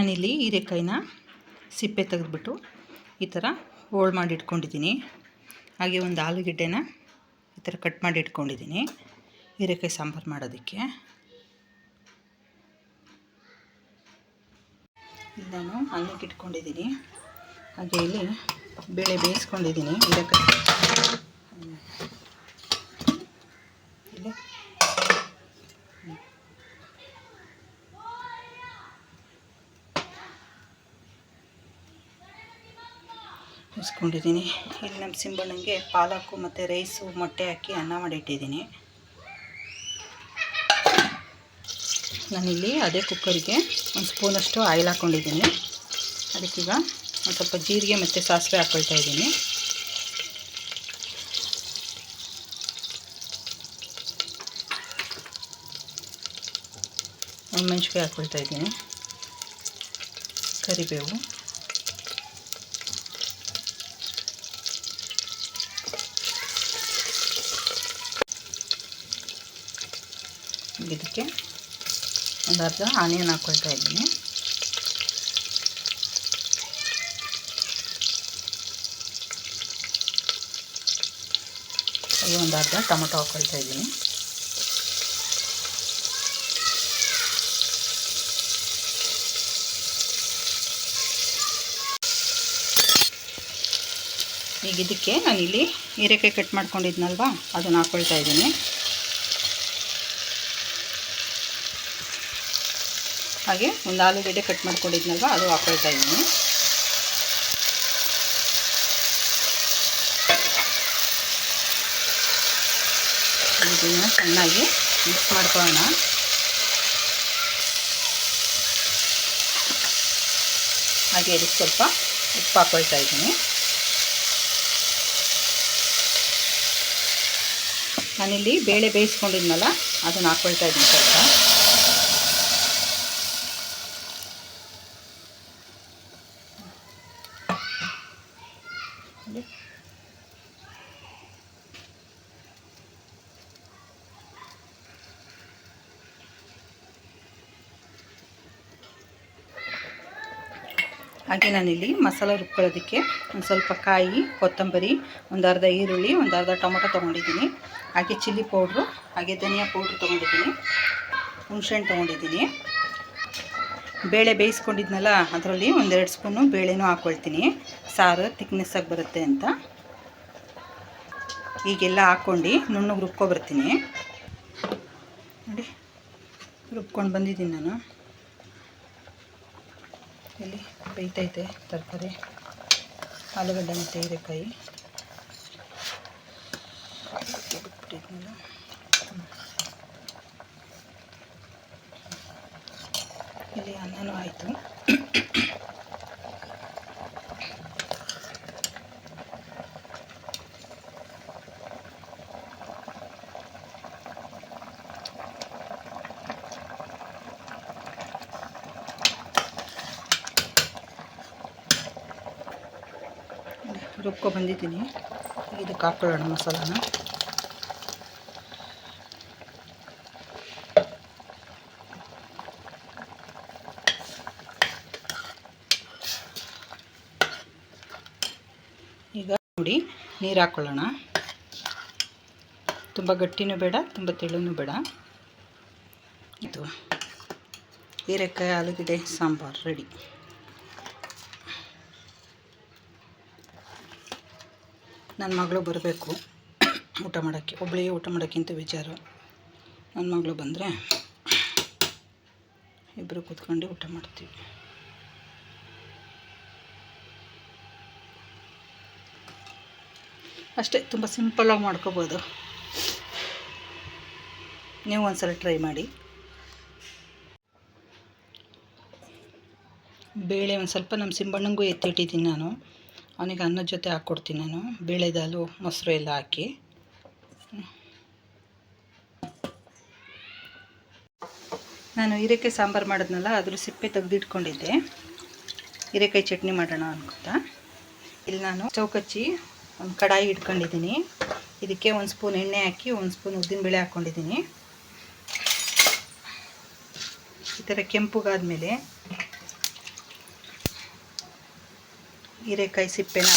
ನಾನಿಲ್ಲಿ ಹೀರೆಕಾಯಿನ ಸಿಪ್ಪೆ ತೆಗೆದುಬಿಟ್ಟು ಈ ಥರ ಹೋಳು ಮಾಡಿ ಇಟ್ಕೊಂಡಿದ್ದೀನಿ. ಹಾಗೆ ಒಂದು ಆಲೂಗೆಡ್ಡೆನ ಈ ಥರ ಕಟ್ ಮಾಡಿ ಇಟ್ಕೊಂಡಿದ್ದೀನಿ. ಹೀರೆಕಾಯಿ ಸಾಂಬಾರು ಮಾಡೋದಕ್ಕೆ. ನಾನು ಅನ್ನಕ್ಕೆ ಇಟ್ಕೊಂಡಿದ್ದೀನಿ. ಹಾಗೆ ಇಲ್ಲಿ ಬೇಳೆ ಬೇಯಿಸ್ಕೊಂಡಿದ್ದೀನಿ. ಹೀರೆಕಾಯಿ ಇಲ್ಲಿ ಇಲ್ಲಿ ನಮ್ಮ ಸಿಂಬಣ್ಣಂಗೆ ಪಾಲಕು ಮತ್ತು ರೈಸು, ಮೊಟ್ಟೆ ಹಾಕಿ ಅನ್ನ ಮಾಡಿಟ್ಟಿದ್ದೀನಿ ನಾನಿಲ್ಲಿ ಅದೇ ಕುಕ್ಕರಿಗೆ ಒಂದು ಸ್ಪೂನಷ್ಟು ಆಯಿಲ್ ಹಾಕ್ಕೊಂಡಿದ್ದೀನಿ. ಅದಕ್ಕೀಗ ಒಂದು ಸ್ವಲ್ಪ ಜೀರಿಗೆ ಮತ್ತು ಸಾಸಿವೆ ಹಾಕ್ಕೊಳ್ತಾ ಇದ್ದೀನಿ. ಮೆಣಸಿಕಾಯಿ ಹಾಕ್ಕೊಳ್ತಾ ಇದ್ದೀನಿ. ಕರಿಬೇವು. ಇದಕ್ಕೆ ಒಂದು ಅರ್ಧ ಆನಿಯನ್ ಹಾಕ್ಕೊಳ್ತಾ ಇದ್ದೀನಿ. ಹಾಗೆ ಒಂದು ಅರ್ಧ ಟೊಮೊಟೊ ಹಾಕ್ಕೊಳ್ತಾ ಇದ್ದೀನಿ. ಈಗ ಇದಕ್ಕೆ ನಾನಿಲ್ಲಿ ಹೀರೆಕಾಯಿ ಕಟ್ ಮಾಡ್ಕೊಂಡಿದ್ನಲ್ವಾ, ಅದನ್ನು ಹಾಕ್ಕೊಳ್ತಾ ಇದ್ದೀನಿ. ಹಾಗೆ ಒಂದು ಆಲೂಗಡ್ಡೆ ಕಟ್ ಮಾಡ್ಕೊಂಡಿದ್ನಲ್ವ, ಅದು ಹಾಕೊಳ್ತಾ ಇದ್ದೀನಿ. ಇದನ್ನು ಚೆನ್ನಾಗಿ ಮಿಕ್ಸ್ ಮಾಡ್ಕೊಳ್ಳೋಣ. ಹಾಗೆ ಇದಕ್ಕೆ ಸ್ವಲ್ಪ ಉಪ್ಪು ಹಾಕೊಳ್ತಾ ಇದ್ದೀನಿ. ನಾನಿಲ್ಲಿ ಬೇಳೆ ಬೇಯಿಸ್ಕೊಂಡಿದ್ನಲ್ಲ, ಅದನ್ನು ಹಾಕೊಳ್ತಾ ಇದ್ದೀನಿ ಸ್ವಲ್ಪ. ಹಾಗೆ ನಾನಿಲ್ಲಿ ಮಸಾಲ ರುಬ್ಕೊಳ್ಳೋದಕ್ಕೆ ಒಂದು ಸ್ವಲ್ಪ ಕಾಯಿ, ಕೊತ್ತಂಬರಿ, ಒಂದು ಅರ್ಧ ಈರುಳ್ಳಿ, ಒಂದು ಅರ್ಧ ಟೊಮೊಟೊ ತೊಗೊಂಡಿದ್ದೀನಿ. ಹಾಗೆ ಚಿಲ್ಲಿ ಪೌಡ್ರು, ಹಾಗೆ ಧನಿಯಾ ಪೌಡ್ರು ತೊಗೊಂಡಿದ್ದೀನಿ. ಹುಣ್ಸೆಹಣ್ಣು ತೊಗೊಂಡಿದ್ದೀನಿ. ಬೇಳೆ ಬೇಯಿಸ್ಕೊಂಡಿದ್ನಲ್ಲ, ಅದರಲ್ಲಿ ಒಂದೆರಡು ಸ್ಪೂನು ಬೇಳೆನೂ ಹಾಕ್ಕೊಳ್ತೀನಿ. ಸಾರು ತಿಕ್ನೆಸ್ಸಾಗಿ ಬರುತ್ತೆ ಅಂತ. ಈಗೆಲ್ಲ ಹಾಕ್ಕೊಂಡು ನುಣ್ಣಗೆ ರುಬ್ಕೊಬರ್ತೀನಿ. ನೋಡಿ, ರುಬ್ಕೊಂಡು ಬಂದಿದ್ದೀನಿ ನಾನು. ಇಲ್ಲಿ ಬೇಯ್ತೈತೆ ತರಕಾರಿ. ಆಲೂಗಡ್ಡೆ ಮತ್ತು ಹೀರೆಕಾಯಿ. ಇಲ್ಲಿ ಅನ್ನನೂ ಆಯಿತು. ರುಬ್ಕೊ ಬಂದಿದ್ದೀನಿ. ಇದಕ್ಕೆ ಹಾಕ್ಕೊಳ್ಳೋಣ ಮಸಾಲಾನ. ಈಗ ನೋಡಿ, ನೀರು ಹಾಕ್ಕೊಳ್ಳೋಣ ತುಂಬ ಗಟ್ಟಿನೂ ಬೇಡ, ತುಂಬ ತೆಳುನೂ ಬೇಡ. ಇದು ಹೀರೆಕಾಯಿ, ಆಲೂಗಡ್ಡೆ, ಸಾಂಬಾರು, ರೆಡಿ. ನನ್ನ ಮಗಳು ಬರಬೇಕು. ಊಟ ಮಾಡೋಕ್ಕೆ ಒಬ್ಬಳಿಗೆ ಊಟ ಮಾಡೋಕ್ಕಿಂತ ವಿಚಾರ ನನ್ನ ಮಗಳು ಬಂದರೆ ಇಬ್ಬರು ಕೂತ್ಕೊಂಡು ಊಟ ಮಾಡ್ತೀವಿ. ಅಷ್ಟೇ, ತುಂಬ ಸಿಂಪಲಾಗಿ ಮಾಡ್ಕೋಬೋದು. ನೀವು ಒಂದ್ಸಲ ಟ್ರೈ ಮಾಡಿ. ಬೇಳೆ ಒಂದು ಸ್ವಲ್ಪ ನಮ್ಮ ಸಿಂಬಣ್ಣಂಗೂ ಎತ್ತಿಟ್ಟಿದ್ದೀನಿ ನಾನು. ಅವನಿಗೆ ಅನ್ನದ ಜೊತೆ ಹಾಕ್ಕೊಡ್ತೀನಿ ನಾನು. ಬೇಳೆ ದಾಲು ಮೊಸರು ಎಲ್ಲ ಹಾಕಿ. ನಾನು ಹೀರೆಕಾಯಿ ಸಾಂಬಾರು ಮಾಡಿದ್ನಲ್ಲ ಅದ್ರ ಸಿಪ್ಪೆ ತೆಗೆದಿಟ್ಕೊಂಡಿದ್ದೆ ಹೀರೆಕಾಯಿ ಚಟ್ನಿ ಮಾಡೋಣ ಅನ್ಕೊತಾ. ಇಲ್ಲಿ ನಾನು ಚೌಕಚ್ಚಿ ಒಂದು ಕಡಾಯಿ ಇಟ್ಕೊಂಡಿದ್ದೀನಿ. ಇದಕ್ಕೆ ಒಂದು ಸ್ಪೂನ್ ಎಣ್ಣೆ ಹಾಕಿ ಒಂದು ಸ್ಪೂನ್ ಉದ್ದಿನಬೇಳೆ ಹಾಕ್ಕೊಂಡಿದ್ದೀನಿ. ಈ ಥರ ಕೆಂಪುಗಾದ್ಮೇಲೆ ಹೀರೆಕಾಯಿ ಸಿಪ್ಪೆನ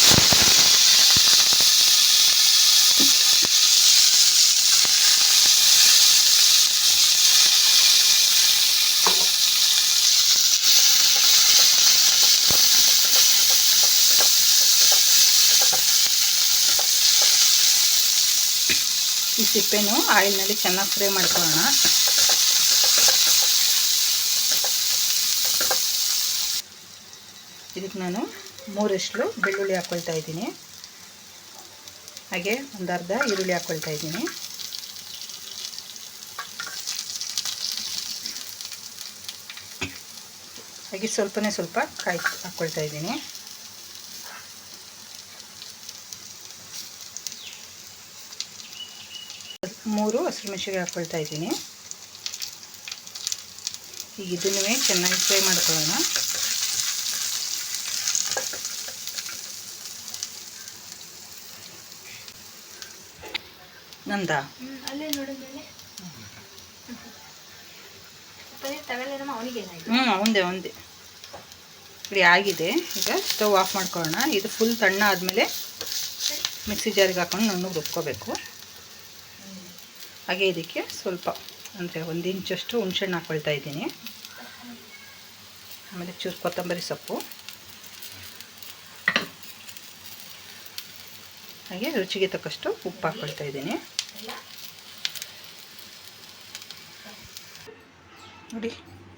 ಈ ಸಿಪ್ಪೆನು ಆಯಿಲ್ನಲ್ಲಿ ಚೆನ್ನಾಗಿ ಫ್ರೈ ಮಾಡ್ಕೊಳ್ಳೋಣ ಇದಕ್ಕೆ ನಾನು ಮೂರಷ್ಟು ಬೆಳ್ಳುಳ್ಳಿ ಹಾಕ್ಕೊಳ್ತಾ ಇದ್ದೀನಿ. ಹಾಗೆ ಒಂದು ಅರ್ಧ ಈರುಳ್ಳಿ ಹಾಕ್ಕೊಳ್ತಾ ಇದ್ದೀನಿ. ಹಾಗೆ ಸ್ವಲ್ಪನೇ ಸ್ವಲ್ಪ ಕಾಯಿ ಹಾಕ್ಕೊಳ್ತಾ ಇದ್ದೀನಿ. ಮೂರು ಹಸಿರು ಮೆಣಸಿಗೆ ಹಾಕ್ಕೊಳ್ತಾ ಇದ್ದೀನಿ. ಈಗ ಇದನ್ನೇ ಚೆನ್ನಾಗಿ ಫ್ರೈ ಮಾಡ್ಕೊಳ್ಳೋಣ. ನಂದ? ಹ್ಞೂ ಒಂದೇ ಒಂದೇ ಇಡಿ ಆಗಿದೆ. ಈಗ ಸ್ಟವ್ ಆಫ್ ಮಾಡ್ಕೊಳ್ಳೋಣ. ಇದು ಫುಲ್ ತಣ್ಣ ಆದಮೇಲೆ ಮಿಕ್ಸಿ ಜಾರಿಗೆ ಹಾಕೊಂಡು ನುಣ್ಣಗೆ ರುಬ್ಕೋಬೇಕು. ಹಾಗೆ ಇದಕ್ಕೆ ಸ್ವಲ್ಪ ಅಂದರೆ ಒಂದು ಇಂಚಷ್ಟು ಹುಣ್ಸೆಹಣ್ಣು ಹಾಕ್ಕೊಳ್ತಾ ಇದ್ದೀನಿ. ಆಮೇಲೆ ಚೂರು ಕೊತ್ತಂಬರಿ ಸೊಪ್ಪು. ಹಾಗೆ ರುಚಿಗೆ ತಕ್ಕಷ್ಟು ಉಪ್ಪು ಹಾಕ್ಕೊಳ್ತಾ ಇದ್ದೀನಿ. ನೋಡಿ,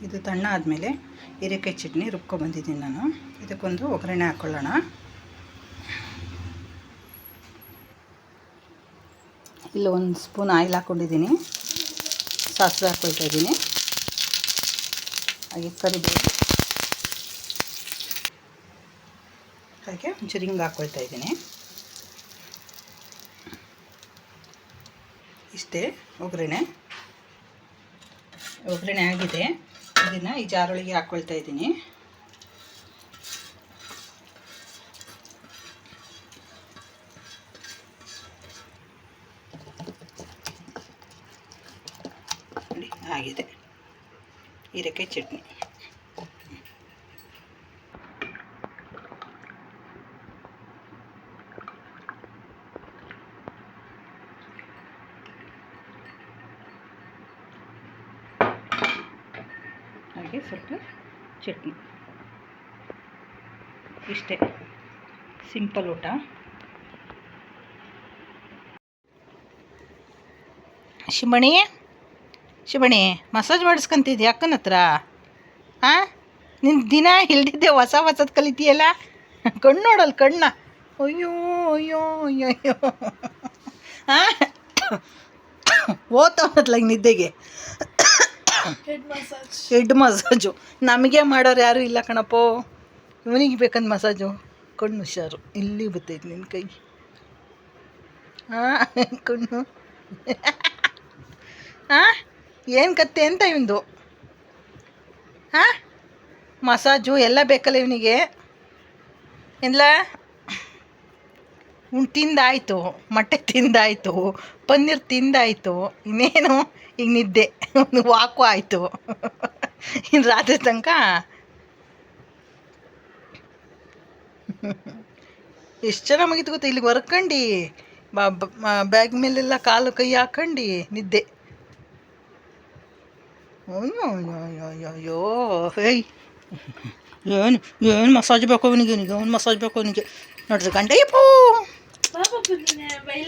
ಇದು ತಣ್ಣ ಆದಮೇಲೆ ಹೀರೆಕಾಯಿ ಚಟ್ನಿ ರುಬ್ಕೊಬಂದಿದ್ದೀನಿ ನಾನು. ಇದಕ್ಕೊಂದು ಒಗ್ಗರಣೆ ಹಾಕ್ಕೊಳ್ಳೋಣ ಇಲ್ಲಿ ಒಂದು ಸ್ಪೂನ್ ಆಯಿಲ್ ಹಾಕ್ಕೊಂಡಿದ್ದೀನಿ. ಸಾಸಿವೆ ಹಾಕ್ಕೊಳ್ತಾ ಇದ್ದೀನಿ. ಹಾಗೆ ಕರಿಬೇವು. ಹಾಗೆ ಒಂಚೂರು ಹಿಂಗೆ ಹಾಕ್ಕೊಳ್ತಾ ಇದ್ದೀನಿ. ಇಷ್ಟೇ ಒಗ್ಗರಣೆ. ಒಗ್ಗರಣೆ ಆಗಿದೆ. ಇದನ್ನು ಈ ಜಾರೊಳಗೆ ಹಾಕ್ಕೊಳ್ತಾ ಇದ್ದೀನಿ. ಆಗಿದೆ. ಹೀರೆಕಾಯಿ ಚಟ್ನಿ ಹಾಗೆ ಸ್ವಲ್ಪ ಚಟ್ನಿ. ಇಷ್ಟೇ. ಸಿಂಪಲ್ ಊಟ. ಶಿಮಣಿ ಶಿಮಣಿ ಮಸಾಜ್ ಮಾಡಿಸ್ಕೊಂತಿದ್ಯಾ ಅಕ್ಕನ ಹತ್ರ? ಹಾಂ ನಿನ್ನ ದಿನ ಹಿಡಿದಿದ್ದೆ ಹೊಸ ಹೊಸದು ಕಲಿತೀಯಲ್ಲ? ಕಣ್ಣು ನೋಡಲ್ಲ ಕಣ್ಣ. ಅಯ್ಯೋ ಅಯ್ಯೋ ಅಯ್ಯೋ ಅಯ್ಯೋ. ಹಾಂ ಓದ್ತವನತ್ಲಾಗ ನಿದ್ದೆಗೆ? ಹೆಡ್ ಮಸಾಜ್ ನಮಗೆ ಮಾಡೋರು ಯಾರು ಇಲ್ಲ ಕಣಪ್ಪ. ಇವನಿಗೆ ಬೇಕಂದ್ ಮಸಾಜು ಕಣ್ಣು ಹುಷಾರು. ಇಲ್ಲಿ ಬರ್ತೈತೆ ನಿನ್ನ ಕೈ. ಹಾಂ ಕಣ್ಣು. ಹಾಂ ಏನು ಕತ್ತೆ ಅಂತ ಇವಂದು? ಹಾಂ ಮಸಾಜು ಎಲ್ಲ ಬೇಕಲ್ಲ ಇವನಿಗೆ? ಉಣ್ ತಿಂದಾಯಿತು. ಮೊಟ್ಟೆ ತಿಂದಾಯಿತು. ಪನ್ನೀರ್ ತಿಂದಾಯಿತು. ಇನ್ನೇನು? ಈಗ ನಿದ್ದೆ. ಒಂದು ವಾಕು ಆಯಿತು. ಇನ್ನು ರಾತ್ರಿ ತನಕ ಎಷ್ಟು ಜನ ಮುಗಿತು ಗೊತ್ತಾ? ಇಲ್ಲಿಗೆ ಹೊರ್ಕಂಡು. ಬ್ಯಾಗ್ ಮೇಲೆಲ್ಲ ಕಾಲು ಕೈ ಹಾಕಂಡು. ನಿದ್ದೆ. ಅಯ್ಯೋ ಹೇಯ್ ಏನು ಏನು ಮಸಾಜ್ ಬೇಕು ಅವನಿಗೆ? ಅವನಿಗೆ, ಅವ್ನು ಮಸಾಜ್ ಬೇಕು ಅವನಿಗೆ. ನೋಡ್ರಿ ಗಂಡ 就是呢，白